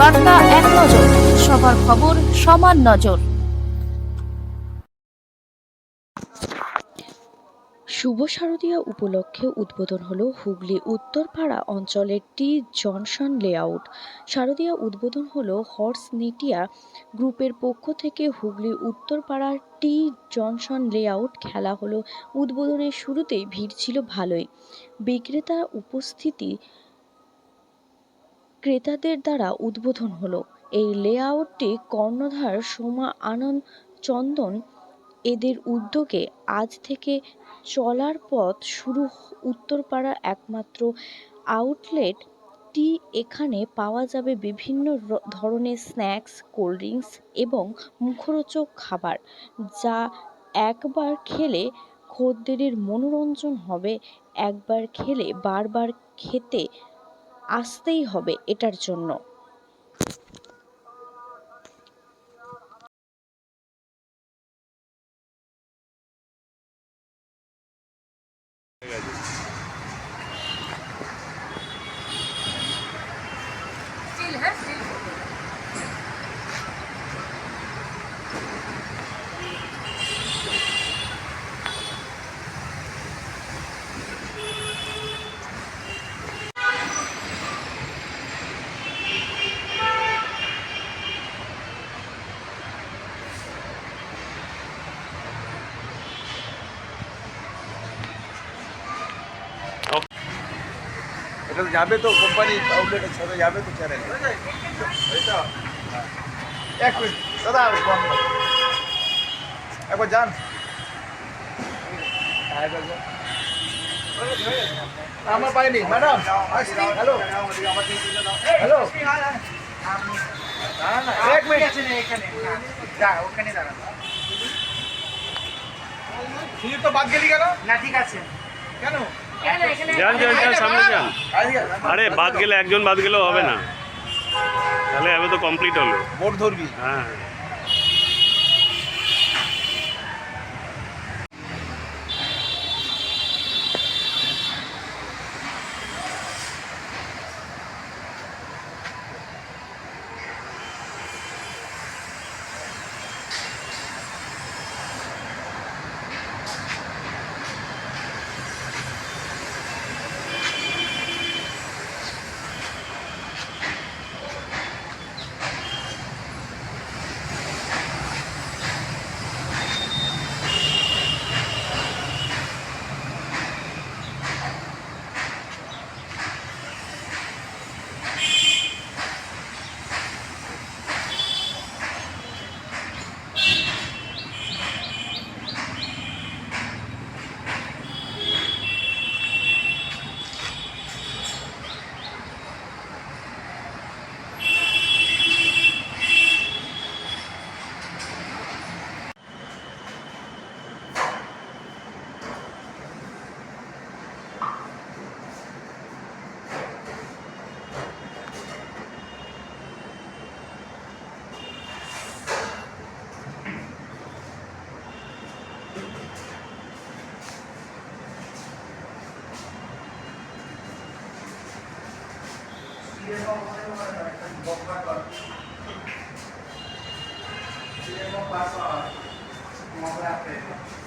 বার্তা এক নজর, সবার খবর সমান নজর। শুভ শারদীয়া উপলক্ষে উদ্বোধন হলো হুগলি উত্তরপাড়া অঞ্চলের টি জনসন লেআউট। শারদীয়া উদ্বোধন হলো হর্স নেটিয়া গ্রুপের পক্ষ থেকে হুগলি উত্তরপাড়ার টি জনসন লেআউট খেলা হলো। উদ্বোধনের শুরুতেই ভিড় ছিল ভালোই। বিক্রেতা উপস্থিতি ক্রেতাদের দ্বারা উদ্বোধন হলো। এই লেআউটটি কর্ণধার সোমা আনন্দ চন্দন এদের উদ্যোগে আজ থেকে চলার পথ শুরু উত্তরপাড়া একমাত্র আউটলেট টি এখানে পাওয়া যাবে বিভিন্ন ধরনের স্ন্যাক্স কোল্ড ড্রিঙ্কস এবং মুখরোচক খাবার, যা একবার খেলে খদ্দেরের মনোরঞ্জন হবে, একবার খেলে বারবার খেতে আসতেই হবে এটার জন্য। এটা যাবে তো কোম্পানি আউটলেটের সাথে যাবে তো চ্যানেল এক মিনিট দাদা। একবার যান। আমার পাইনি ম্যাডাম হ্যালো। হ্যালো। এক মিনিট তুই তো বাদ গেলি কেন? না ঠিক আছে। কেন? যান যান যান সামনে যান। আরে বাদ গেলে একজন বাদ গেলেও হবে না। তাহলে আমি তো কমপ্লিট হলো। বোর্ড ধরবি। হ্যাঁ। Thank you.